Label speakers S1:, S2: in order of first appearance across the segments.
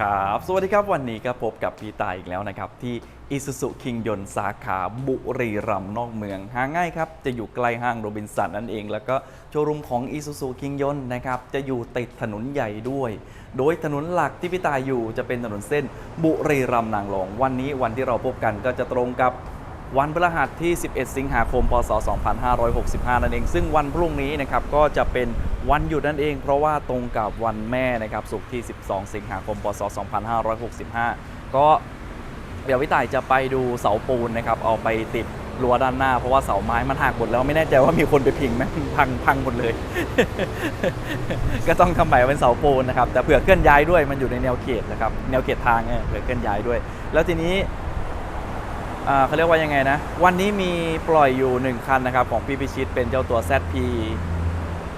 S1: ครับ สวัสดีครับ วันนี้ก็พบกับพี่ตายอีกแล้วนะครับ ที่อิสุสุคิงยนสาขาบุรีรัมย์นอกเมือง หาง่ายครับ จะอยู่ใกล้ห้างโรบินสันนั่นเอง แล้วก็โชว์รูมของอิสุสุคิงยนนะครับ จะอยู่ติดถนนใหญ่ด้วย โดยถนนหลักที่พี่ตายอยู่จะเป็นถนนเส้นบุรีรัมย์นางรอง วันนี้วันที่เราพบกันก็จะตรงกับ วันพฤหัสที่ 11 สิงหาคม พศ 2565 นั่นเอง ซึ่งวันพรุ่งนี้นะครับก็จะเป็นวันหยุดนั่นเอง เพราะว่าตรงกับวันแม่นะครับศุกร์ที่ 12 สิงหาคม พศ 2565 ก็เดี๋ยวพี่ต่ายจะไปดูเสาปูนนะครับเอาไปติดรั้วด้านหน้า เพราะว่าเสาไม้มันหักหมดแล้วไม่แน่ใจว่ามีคนไปพิงไหมพังพังหมดเลย ก็ต้องทำใหม่เป็นเสาปูนนะครับแต่เผื่อเคลื่อนย้ายด้วยมันอยู่ในแนวเขตนะครับแนวเขตทางเออเผื่อเคลื่อนย้ายด้วย แล้วทีนี้ เขาเรียกว่ายังไงนะ วันนี้มีปล่อยอยู่ 1 คันนะครับ ของพี่พิชิตเป็นเจ้าตัว ZP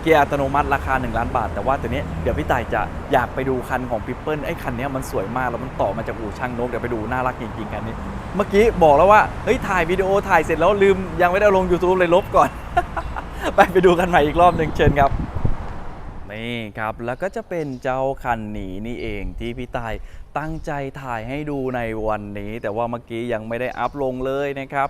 S1: เกียร์อัตโนมัติราคา 1 ล้านบาท แต่ว่าตัวนี้เดี๋ยวพี่ต่ายจะอยากไปดูคันของพิเปิลไอ้คันนี้มันสวยมากแล้วมันต่อมาจากอู่ช่างนกเดี๋ยวไปดูน่ารักจริงๆคันนี้ เมื่อกี้บอกแล้วว่าเฮ้ยถ่ายวิดีโอถ่ายเสร็จแล้วลืมยังไม่ได้ลง YouTube เลยลบก่อน ไปไปดูกันใหม่อีกรอบหนึ่งเชิญครับ นี่ครับ แล้วก็จะเป็นเจ้าคันหนีนี่เองที่พี่ตายตั้งใจถ่ายให้ดูในวันนี้ แต่ว่าเมื่อกี้ยังไม่ได้อัพลงเลยนะครับ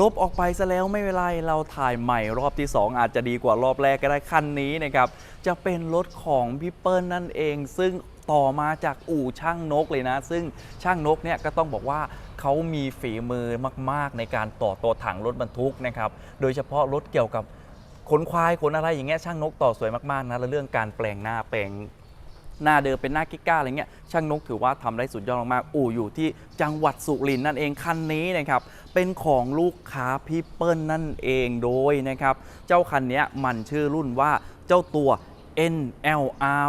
S1: ลบออกไปซะแล้วไม่เป็นไรเราถ่ายใหม่รอบที่ 2 อาจจะดีกว่ารอบแรกก็ได้คันนี้นะครับ จะเป็นรถของพี่เปิ้ลนั่นเอง ซึ่งต่อมาจากอู่ช่างนกเลยนะ ซึ่งช่างนกเนี่ยก็ต้องบอกว่าเขามีฝีมือมาก ๆ ในการต่อตัวถังรถบรรทุกนะครับ โดยเฉพาะรถเกี่ยวกับ ขนควายขนอะไรอย่างเงี้ยช่างนกต่อสวยมากๆนะแล้วเรื่องการแปลงหน้าแปลงหน้าเดิมเป็นหน้ากิก้าอะไรเงี้ยช่างนกถือว่าทำได้สุดยอดมากๆอู่อยู่ที่จังหวัดสุรินทร์นั่นเองคันนี้นะครับเป็นของลูกค้าพี่เปิ้ลนั่นเองโดยนะครับเจ้าคันนี้มันชื่อรุ่นว่าเจ้าตัว NLR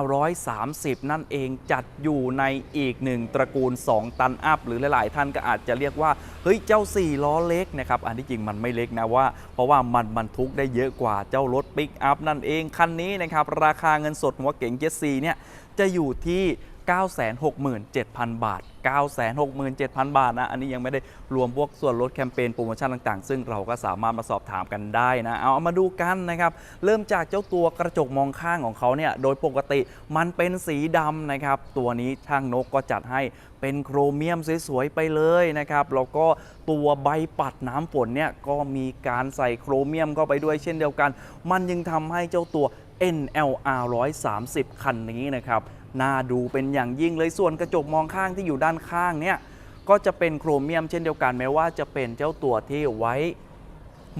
S1: 130 นั่นเองจัดอยู่ในอีกหนึ่งตระกูล 2 ตันอัพ หรือหลาย ๆ ท่านก็อาจจะเรียกว่า เฮ้ย เจ้า 4 ล้อเล็กนะครับ อันที่จริงมันไม่เล็กนะว่า เพราะว่ามันบรรทุกได้เยอะกว่าเจ้ารถปิกอัพนั่นเอง คันนี้นะครับ ราคาเงินสดหัวเก๋งเจสซีเนี่ยจะอยู่ที่ 967,000 บาท 967,000 บาทนะ อันนี้ยังไม่ได้รวมพวกส่วนลดแคมเปญโปรโมชั่นต่างๆ ซึ่งเราก็สามารถมาสอบถามกันได้นะ เอามาดูกันนะครับ เริ่มจากเจ้าตัวกระจกมองข้างของเขาเนี่ย โดยปกติมันเป็นสีดำนะครับ ตัวนี้ช่างนกก็จัดให้เป็นโครเมียมสวยๆไปเลยนะครับ แล้วก็ตัวใบปัดน้ำฝนเนี่ยก็มีการใส่โครเมียมเข้าไปด้วยเช่นเดียวกัน มันยังทำให้เจ้าตัว NLR 130 คันนี้นะครับ น่าดูเป็นอย่างยิ่งเลยส่วนกระจกมองข้างที่อยู่ด้านข้างเนี่ยก็จะเป็นโครเมียมเช่นเดียวกันแม้ว่าจะเป็นเจ้าตัวที่ไว้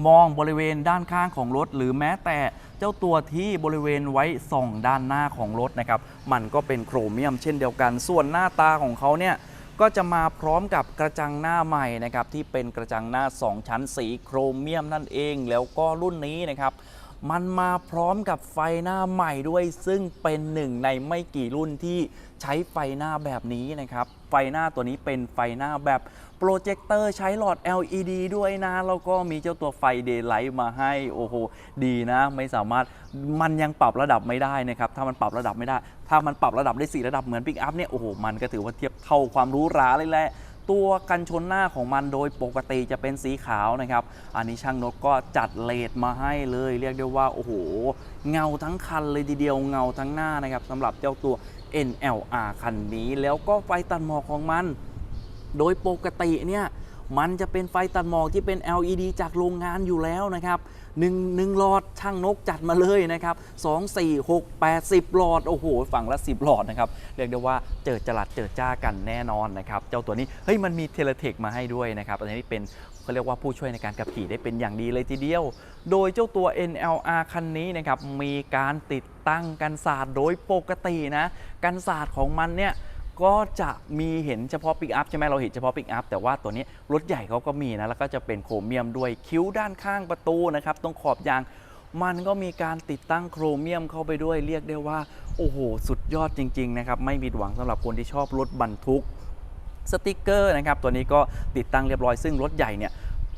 S1: มองบริเวณด้านข้างของรถ หรือแม้แต่เจ้าตัวที่บริเวณไว้ส่องด้านหน้าของรถนะครับมันก็เป็นโครเมียมเช่นเดียวกัน ส่วนหน้าตาของเขาเนี่ยก็จะมาพร้อมกับกระจังหน้าใหม่นะครับที่เป็นกระจังหน้า 2 ชั้นสีโครเมียมนั่นเอง แล้วก็รุ่นนี้นะครับ มันมาพร้อมกับไฟหน้าใหม่ด้วย ซึ่งเป็นหนึ่งในไม่กี่รุ่นที่ใช้ไฟหน้าแบบนี้นะครับ ไฟหน้าตัวนี้เป็นไฟหน้าแบบโปรเจคเตอร์ใช้หลอด LED ด้วยนะ แล้วก็มีเจ้าตัวไฟเดย์ไลท์มาให้ โอ้โห ดีนะ ไม่สามารถ มันยังปรับระดับไม่ได้นะครับ ถ้ามันปรับระดับไม่ได้ ถ้ามันปรับระดับได้ 4 ระดับเหมือนปิกอัพเนี่ย โอ้โห มันก็ถือว่าเทียบเท่าความหรู้ราเลยแหละ ตัวกันชนหน้าของมันโดยปกติจะเป็นสีขาวนะครับ อันนี้ช่างนกก็จัดเลดมาให้เลย เรียกได้ว่าโอ้โห เงาทั้งคันเลยทีเดียวเงาทั้งหน้านะครับสำหรับเจ้าตัว NLR คันนี้ แล้วก็ไฟตัดหมอกของมัน โดยปกติเนี่ย มันจะเป็นไฟตัดหมอกที่เป็น LED จากโรงงานอยู่แล้วนะครับหนึ่งหนึ่งหลอดช่างนกจัดมาเลยนะครับ2 4 6 8 10หลอด โอ้โห ฝั่งละ10หลอดนะครับ เรียกได้ว่าเจอจรัดเจอจ้ากันแน่นอนนะครับ เจ้าตัวนี้ เฮ้ย มันมีเทเลเทคมาให้ด้วยนะครับอันนี้เป็นเขาเรียกว่าผู้ช่วยในการขับขี่ได้เป็นอย่างดีเลยทีเดียว โดยเจ้าตัว NLR คันนี้นะครับ มีการติดตั้งกันศาสตร์โดยปกตินะ กันศาสตร์ของมันเนี่ย ก็จะมีเห็นเฉพาะปิกอัพใช่ไหมเราเห็นเฉพาะปิกอัพแต่ว่าตัวนี้รถใหญ่เขาก็มีนะ แล้วก็จะเป็นโครเมียมด้วยคิ้วด้านข้างประตูนะครับตรงขอบยาง มันก็มีการติดตั้งโครเมียมเข้าไปด้วยเรียกได้ว่า โอ้โห สุดยอดจริง ๆ นะครับ ไม่ผิดหวังสำหรับคนที่ชอบรถบรรทุกสติกเกอร์นะครับตัวนี้ก็ติดตั้งเรียบร้อยซึ่งรถใหญ่เนี่ย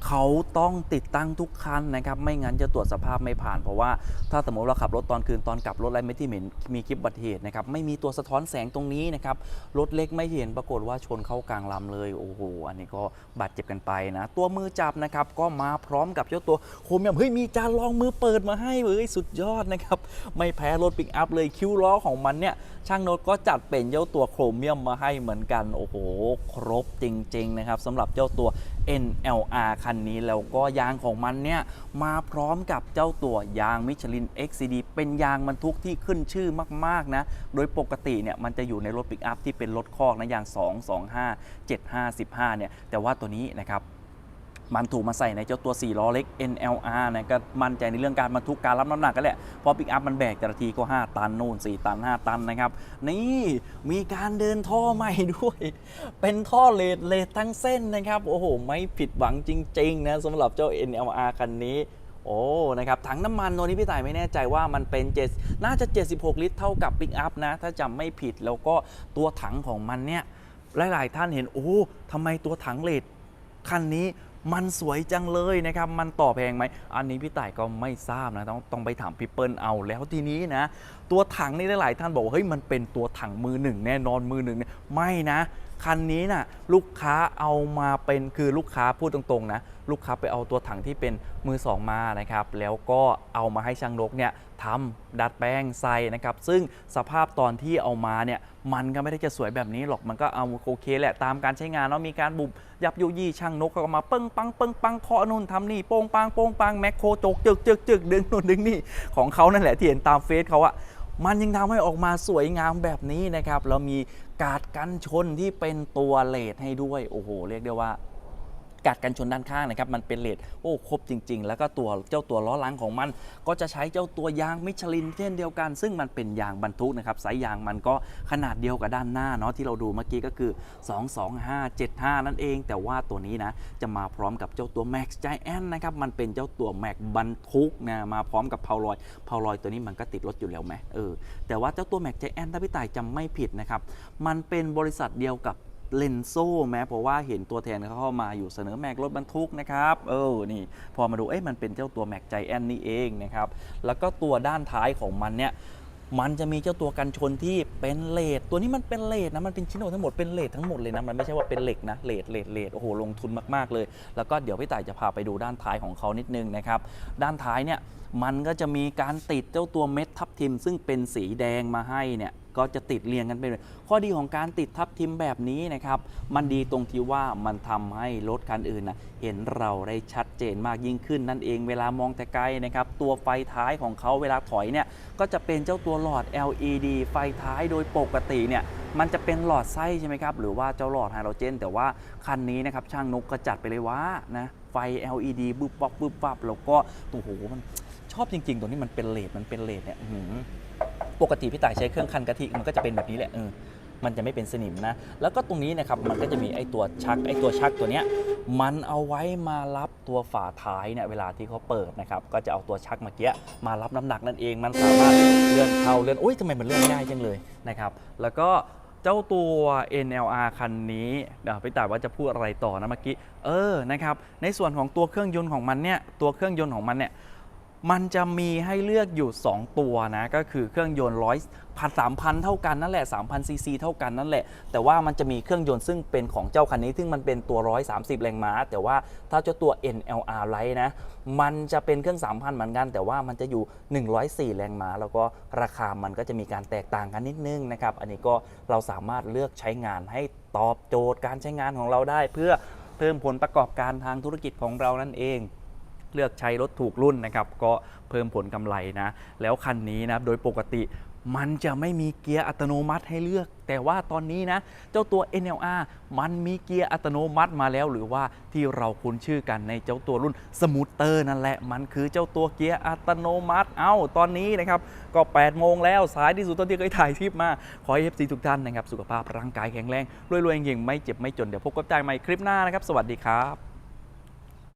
S1: เขาต้องติดตั้งทุกคันนะครับ ไม่งั้นจะตรวจสภาพไม่ผ่าน เพราะว่าถ้าสมมติเราขับรถตอนคืนตอนกลับรถอะไรไม่ที่เห็นมีคลิปอุบัติเหตุนะครับ ไม่มีตัวสะท้อนแสงตรงนี้นะครับ รถเล็กไม่เห็นปรากฏว่าชนเข้ากลางลำเลย โอ้โห อันนี้ก็บาดเจ็บกันไปนะ ตัวมือจับนะครับ ก็มาพร้อมกับเจ้าตัวโครเมียมเฮ้ยมีจานรองมือเปิดมาให้เฮ้ยสุดยอดนะครับ ไม่แพ้รถปิกอัพเลยคิ้วล้อของมันเนี่ยช่างโน้ตก็จัดเป็นเจ้าตัวโครเมียมมาให้เหมือนกันโอ้โห ครบจริงๆนะครับสำหรับเจ้าตัว NLR คันนี้แล้วก็ยางของมันเนี่ยมาพร้อมกับเจ้าตัวยางมิชลิน XCD เป็นยางบรรทุกที่ขึ้นชื่อมาก ๆ นะ โดยปกติเนี่ยมันจะอยู่ในรถปิกอัพที่เป็นรถคอกนะยาง 2 2 5 7 5 15เนี่ยแต่ว่าตัวนี้นะครับ มันถูกมาใส่ในเจ้าตัว 4 ล้อเล็ก NLR นะก็มั่นใจในเรื่องการบรรทุกการรับน้ำหนักกันแหละเพราะปิกอัพมันแบกแต่ละทีก็ 5 ตันนู่น 4 ตัน 5 ตันนะครับ นี่มีการเดินท่อใหม่ด้วย เป็นท่อเลดเลดทั้งเส้นนะครับ โอ้โห ไม่ผิดหวังจริงๆนะสำหรับเจ้า NLR คันนี้โอ้ นะครับ ถังน้ำมันตัวนี้พี่ต่ายไม่แน่ใจว่ามันเป็น7น่าจะ 76 ลิตร เท่ากับปิกอัพนะ ถ้าจำไม่ผิด แล้วก็ตัวถังของมันเนี่ย หลาย ๆ ท่านเห็น โอ้ทำไมตัวถังเลดคันนี้ มันสวยจังเลยนะครับ มันต่อแพงไหม อันนี้พี่ต่ายก็ไม่ทราบนะ ต้องต้องไปถามพี่เปิ้ลเอา แล้วทีนี้นะ ตัวถังนี่หลายท่านบอกว่าเฮ้ยมันเป็นตัวถังมือหนึ่งแน่นอนมือหนึ่งเนี่ยไม่นะ คันนี้นะ่ะลูกค้าเอามาเป็นคือลูกค้าพูดตรงๆนะ ลูกค้าไปเอาตัวถังที่เป็นมือสองมานะครับแล้วก็เอามาให้ช่างนกเนี่ยทำดัดแปลงใส่นะครับซึ่งสภาพตอนที่เอามาเนี่ยมันก็ไม่ได้จะสวยแบบนี้หรอกมันก็เอาโอเคแหละตามการใช้งานเนาะมีการบุบยับยุยี่ช่างนกก็มาเปิ้งปังเปิ้งปังเคาะนู่นทำนี่โป้งปังโป้งปังแมคโครจกจึกจึกจึกดึงนู่นดึงนี่ของเขานั่นแหละที่เห็นตามเฟซเขาอะมันยังทำให้ออกมาสวยงามแบบนี้นะครับแล้วมีการ์ดกันชนที่เป็นตัวเลดให้ด้วยโอ้โห เรียกได้ว่า กัดกันชนด้านข้างนะครับมันเป็นเลดโอ้ครบจริง ๆ แล้วก็ตัวเจ้าตัวล้อหลังของมัน ก็จะใช้เจ้าตัวยางมิชลินเช่นเดียวกัน ซึ่งมันเป็นยางบรรทุกนะครับสายยางมันก็ขนาดเดียวกับด้านหน้าเนาะที่เราดูเมื่อกี้ก็คือ 22575 นั่นเอง แต่ว่าตัวนี้นะจะมาพร้อมกับเจ้าตัว Max Giant นะครับมันเป็นเจ้าตัว Max บรรทุกนะมาพร้อมกับเพาลอยเพาลอยตัวนี้มันก็ติดรถอยู่แล้วไหมเออแต่ว่าเจ้าตัว Max Giant ถ้าพี่ต่ายจำไม่ผิดนะครับมันเป็นบริษัทเดียวกับ เลนโซ่แม้เพราะว่าเห็นตัวแทนเขาเข้ามาอยู่เสนอแม็กรถบรรทุกนะครับ เออนี่ พอมาดูเอ้ยมันเป็นเจ้าตัวแม็กใจแอนนี่เองนะครับ แล้วก็ตัวด้านท้ายของมันเนี่ยมันจะมีเจ้าตัวกันชนที่เป็นเลดตัวนี้มันเป็นเลดนะ มันเป็นชิ้นทั้งหมดเป็นเลดทั้งหมดเลยนะ มันไม่ใช่ว่าเป็นเหล็กนะเลดเลดเลดโอ้โห ลงทุนมากๆเลย แล้วก็เดี๋ยวพี่ต่ายจะพาไปดูด้านท้ายของเขานิดนึงนะครับ ด้านท้ายเนี่ย มันก็จะมีการติดเจ้าตัวเม็ดทับทิม ซึ่งเป็นสีแดงมาให้เนี่ยก็จะติดเรียงกันไปเลยข้อดีของการติดทับทิมแบบนี้นะครับ มันดีตรงที่ว่ามันทำให้รถคันอื่นนะเห็นเราได้ชัดเจนมากยิ่งขึ้นนั่นเองเวลามองแต่ไกลนะครับ ตัวไฟท้ายของเขาเวลาถอยเนี่ยก็จะเป็นเจ้าตัวหลอด LED ไฟท้ายโดยปกติเนี่ยมันจะเป็นหลอดไส้ใช่ไหมครับ หรือว่าเจ้าหลอดไฮโดรเจน แต่ว่าคันนี้นะครับช่างนกก็จัดไปเลยว่านะไฟ LED บึบบับบึบบับแล้วก็โอ้โหมันชอบจริง ๆ ตัวนี้มันเป็นเลดมันเป็นเลดเนี่ย ปกติพี่ต่ายใช้เครื่องคันกะทิมันก็จะเป็นแบบนี้แหละเออมันจะไม่เป็นสนิมนะ แล้วก็ตรงนี้นะครับมันก็จะมีไอ้ตัวชักไอ้ตัวชักตัวเนี้ยมันเอาไว้มารับตัวฝาท้ายเนี่ยเวลาที่เขาเปิดนะครับก็จะเอาตัวชักเมื่อกี้มารับน้ำหนักนั่นเอง มันสามารถเลื่อนเข้าเลื่อนโอ้ยทำไมมันเลื่อนง่ายจังเลยนะครับแล้วก็เจ้าตัว NLR คันนี้เดี๋ยวพี่ต่ายว่าจะพูดอะไรต่อนะเมื่อกี้เออนะครับในส่วนของตัวเครื่องยนต์ของมันเนี่ยตัวเครื่องยนต์ของมันเนี่ย มันจะมีให้เลือกอยู่ 2 ตัวนะ ก็คือเครื่องยนต์ร้อยพันสามพันเท่ากันนั่นแหละ3,000ซีซีเท่ากันนั่นแหละ แต่ว่ามันจะมีเครื่องยนต์ซึ่งเป็นของเจ้าคันนี้ ซึ่งมันเป็นตัว 130 แรงม้า แต่ว่าถ้าเจ้าตัว NLR Lite นะ มันจะเป็นเครื่อง 3,000 เหมือนกัน แต่ว่ามันจะอยู่ 104 แรงม้า แล้วก็ราคามันก็จะมีการแตกต่างกันนิดนึงนะครับ อันนี้ก็เราสามารถเลือกใช้งานให้ตอบโจทย์การใช้งานของเราได้ เพื่อเพิ่มผลประกอบการทางธุรกิจของเรานั่นเอง เลือกใช้รถถูกรุ่นนะครับก็เพิ่มผลกำไรนะแล้วคันนี้นะโดยปกติมันจะไม่มีเกียร์อัตโนมัติให้เลือก แต่ว่าตอนนี้นะ เจ้าตัว NLR มันมีเกียร์อัตโนมัติมาแล้ว หรือว่าที่เราคุ้นชื่อกันในเจ้าตัวรุ่นสมูทเตอร์นั่นแหละ มันคือเจ้าตัวเกียร์อัตโนมัติ เอ้า ตอนนี้นะครับ ก็8โมงแล้วสายที่สุดตอนที่เคยถ่ายคลิปมา ขอให้ FC ทุกท่านนะครับ สุขภาพร่างกายแข็งแรงรวยๆเก่งไม่เจ็บไม่จน เดี๋ยวพบกันใหม่คลิปหน้านะครับ สวัสดีครับ